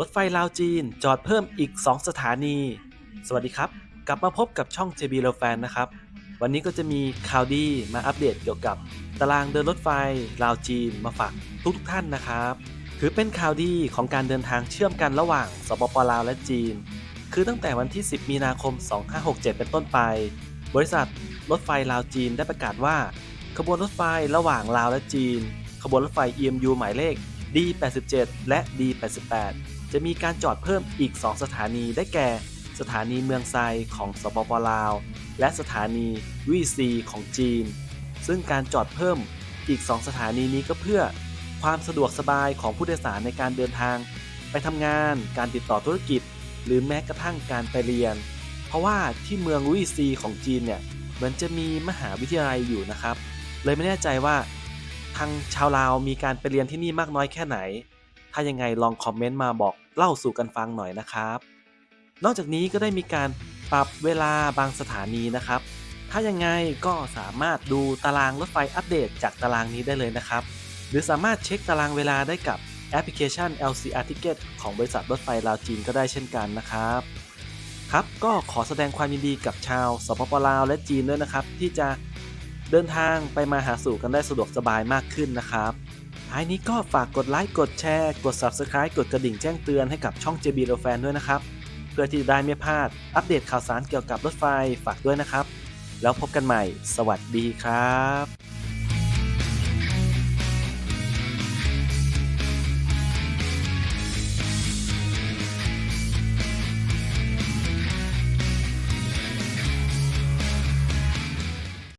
รถไฟลาวจีนจอดเพิ่มอีก 2 สถานี สวัสดีครับ กลับมาพบกับช่อง JB r a Fan นะครับ วันนี้ก็จะมีข่าวดีมาอัปเดตเกี่ยวกับ ตารางเดินรถไฟลาวจีนมาฝากทุกทุกท่านนะครับ ถือเป็นข่าวดีของการเดินทางเชื่อมกันระหว่างสปปลาวและจีน คือตั้งแต่วันที่ 10 มีนาคม 2567 เป็นต้นไป บริษัทรถไฟลาวจีนได้ประกาศว่า ขบวนรถไฟระหว่างลาวและจีน ขบวนรถไฟ EMU หมายเลข D87 และ D88 จะมีการจอดเพิ่มอีก 2 สถานีได้แก่ สถานีเมืองไซของสปปลาว และสถานีวีซีของจีน ซึ่งการจอดเพิ่มอีก 2 สถานีนี้ก็เพื่อ ความสะดวกสบายของผู้โดยสารในการเดินทาง ไปทำงานการติดต่อธุรกิจ หรือแม้กระทั่งการไปเรียน เพราะว่าที่เมืองวีซีของจีนเนี่ยเหมือนจะมีมหาวิทยาลัยอยู่นะครับ เลยไม่แน่ใจว่า ทางชาวลาวมีการไปเรียนที่นี่มากน้อยแค่ไหน ถ้ายังไงลองคอมเมนต์มาบอก เล่าสู่กันฟังหน่อยนะครับ นอกจากนี้ก็ได้มีการปรับเวลาบางสถานีนะครับ ถ้ายังไงก็สามารถดูตารางรถไฟอัปเดตจากตารางนี้ได้เลยนะครับ หรือสามารถเช็คตารางเวลาได้กับแอปพลิเคชัน LCR Ticket ของบริษัทรถไฟลาวจีนก็ได้เช่นกันนะครับครับก็ขอแสดงความยินดีกับชาวสปปลาวและจีนด้วยนะครับ ที่จะเดินทางไปมาหาสู่กันได้สะดวกสบายมากขึ้นนะครับ ท้ายนี้ก็ฝากกดไลค์กดแชร์กด Subscribe กดกระดิ่งแจ้งเตือนให้กับช่อง JB r o Fan ด้วยนะครับ เพื่อที่จะได้ไม่พลาดอัปเดตข่าวสารเกี่ยวกับรถไฟฝากด้วยนะครับ แล้วพบกันใหม่ สวัสดีครับ